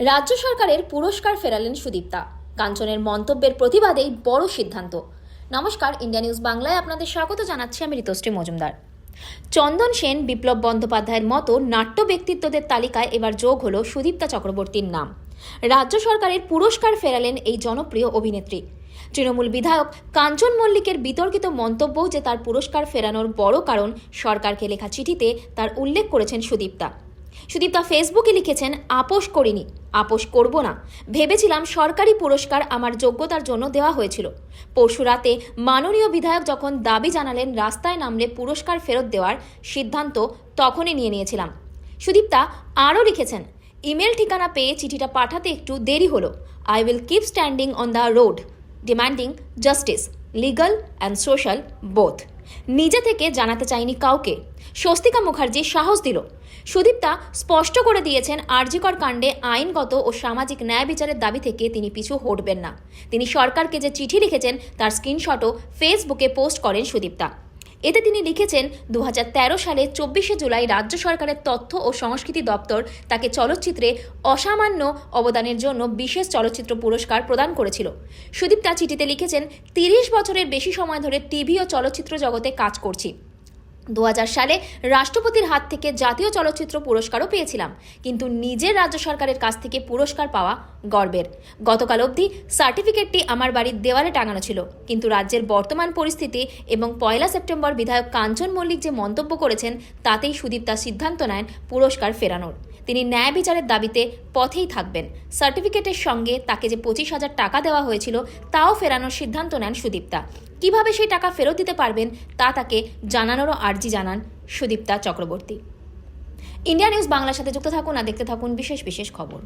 রাজ্য সরকারের পুরস্কার ফেরালেন সুদীপ্তা। কাঞ্চনের মন্তব্যের প্রতিবাদেই বড় সিদ্ধান্ত। নমস্কার, ইন্ডিয়া নিউজ বাংলায় আপনাদের স্বাগত জানাচ্ছি আমি ঋতুশ্রী মজুমদার। চন্দন সেন, বিপ্লব বন্দ্যোপাধ্যায়ের মতো নাট্য ব্যক্তিত্বদের তালিকায় এবার যোগ হলো সুদীপ্তা চক্রবর্তীর নাম। রাজ্য সরকারের পুরস্কার ফেরালেন এই জনপ্রিয় অভিনেত্রী। তৃণমূল বিধায়ক কাঞ্চন মল্লিকের বিতর্কিত মন্তব্য যে তার পুরস্কার ফেরানোর বড় কারণ, সরকারকে লেখা চিঠিতে তার উল্লেখ করেছেন সুদীপ্তা। সুদীপ্তা ফেসবুকে লিখেছেন আপোষ করিনি আপোষ করব না। ভেবেছিলাম সরকারি পুরস্কার আমার যোগ্যতার জন্য দেওয়া হয়েছিল। পরশু রাতে মাননীয় বিধায়ক যখন দাবি জানালেন রাস্তায় নামলে পুরস্কার ফেরত দেওয়ার সিদ্ধান্ত তখনই নিয়ে নিয়েছিলাম। সুদীপ্তা আরও লিখেছেন, ইমেল ঠিকানা পেয়ে চিঠিটা পাঠাতে একটু দেরি হলো। I will keep standing on the road demanding justice legal and social both নিজে থেকে জানাতে চাইনি কাউকে। স্বস্তিকা মুখার্জি সাহস দিল। সুদীপ্তা স্পষ্ট করে দিয়েছেন আরজিকর কাণ্ডে আইনগত ও সামাজিক ন্যায় বিচারের দাবি থেকে তিনি পিছু হটবেন না। তিনি সরকারকে যে চিঠি লিখেছেন, তার স্ক্রিনশটও ফেসবুকে পোস্ট করেন সুদীপ্তা। এতে তিনি লিখেছেন দু হাজার তেরো সালে চব্বিশে জুলাই রাজ্য সরকারের তথ্য ও সংস্কৃতি দপ্তর তাকে চলচ্চিত্রে অসামান্য অবদানের জন্য বিশেষ চলচ্চিত্র পুরস্কার প্রদান করেছিল। সুদীপ তার চিঠিতে লিখেছেন, তিরিশ বছরের বেশি সময় ধরে টিভি ও চলচ্চিত্র জগতে কাজ করছি। দু হাজার সালে রাষ্ট্রপতির হাত থেকে জাতীয় চলচ্চিত্র পুরস্কারও পেয়েছিলাম। কিন্তু নিজের রাজ্য সরকারের কাছ থেকে পুরস্কার পাওয়া গর্বের। গতকাল অবধি সার্টিফিকেটটি আমার বাড়ির দেওয়ালে টাঙানো ছিল। কিন্তু রাজ্যের বর্তমান পরিস্থিতি এবং পয়লা সেপ্টেম্বর বিধায়ক কাঞ্চন মল্লিক যে মন্তব্য করেছেন, তাতেই সুদীপ্তা সিদ্ধান্ত নেন পুরস্কার ফেরানোর। তিনি ন্যায় বিচারের দাবিতে পথেই থাকবেন। সার্টিফিকেটের সঙ্গে তাকে যে পঁচিশ হাজার টাকা দেওয়া হয়েছিল, তাও ফেরানোর সিদ্ধান্ত নেন সুদীপ্তা কীভাবে সেই টাকা ফেরত দিতে পারবেন তা তাকে জানানোরও আর্জি জানান সুদীপ্তা চক্রবর্তী। ইন্ডিয়া নিউজ বাংলার সাথে যুক্ত থাকুন আর দেখতে থাকুন বিশেষ বিশেষ খবর।